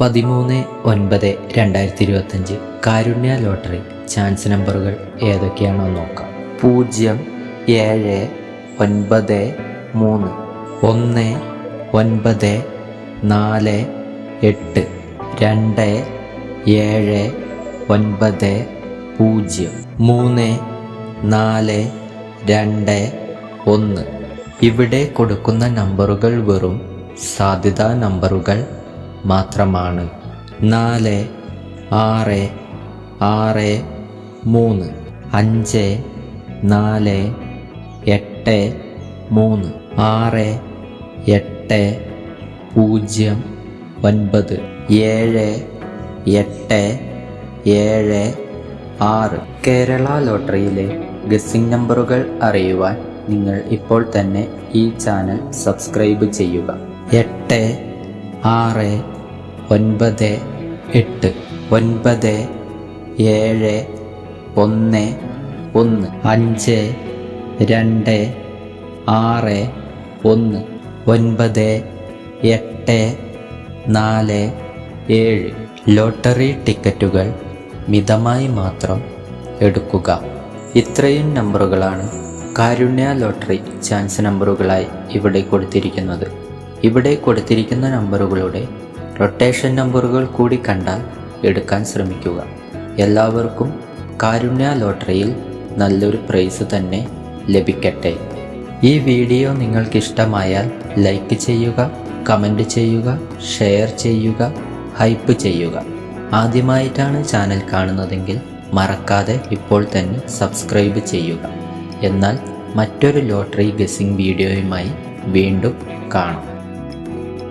പതിമൂന്ന് ഒൻപത് രണ്ടായിരത്തി ഇരുപത്തഞ്ച് കാരുണ്യ ലോട്ടറി ചാൻസ് നമ്പറുകൾ ഏതൊക്കെയാണോ നോക്കാം. പൂജ്യം ഏഴ് ഒൻപത് മൂന്ന് ഒന്ന് ഒൻപത് നാല് എട്ട് രണ്ട് ഏഴ് ഒൻപത് പൂജ്യം മൂന്ന് നാല് രണ്ട് ഒന്ന് ഇവിടെ കൊടുക്കുന്ന നമ്പറുകൾ വെറും സാധ്യതാ നമ്പറുകൾ മാത്രമാണ്. നാല് ആറ് ആറ് മൂന്ന് അഞ്ച് നാല് എട്ട് മൂന്ന് ആറ് എട്ട് പൂജ്യം ഒൻപത് ഏഴ് എട്ട് ഏഴ് ആറ്. കേരള ലോട്ടറിയിലെ ഗസിംഗ് നമ്പറുകൾ അറിയുവാൻ നിങ്ങൾ ഇപ്പോൾ തന്നെ ഈ ചാനൽ സബ്സ്ക്രൈബ് ചെയ്യുക. എട്ട് ആറ് ഒൻപത് എട്ട് ഒൻപത് ഏഴ് ഒന്ന് ഒന്ന് അഞ്ച് രണ്ട് ആറ് ഒന്ന് ഒൻപത് എട്ട് നാല് ഏഴ്. ലോട്ടറി ടിക്കറ്റുകൾ മിതമായി മാത്രം എടുക്കുക. ഇത്രയും നമ്പറുകളാണ് കാരുണ്യ ലോട്ടറി ചാൻസ് നമ്പറുകളായി ഇവിടെ കൊടുത്തിരിക്കുന്നത്. ഇവിടെ കൊടുത്തിരിക്കുന്ന നമ്പറുകളുടെ റൊട്ടേഷൻ നമ്പറുകൾ കൂടി കണ്ടാൽ എടുക്കാൻ ശ്രമിക്കുക. എല്ലാവർക്കും കാരുണ്യ ലോട്ടറിയിൽ നല്ലൊരു പ്രൈസ് തന്നെ ലഭിക്കട്ടെ. ഈ വീഡിയോ നിങ്ങൾക്കിഷ്ടമായാൽ ലൈക്ക് ചെയ്യുക കമന്റ് ചെയ്യുക ഷെയർ ചെയ്യുക ഹൈപ്പ് ചെയ്യുക. ആദ്യമായിട്ടാണ് ചാനൽ കാണുന്നതെങ്കിൽ മറക്കാതെ ഇപ്പോൾ തന്നെ സബ്സ്ക്രൈബ് ചെയ്യുക. എന്നാൽ മറ്റൊരു ലോട്ടറി ഗസിംഗ് വീഡിയോയുമായി വീണ്ടും കാണാം.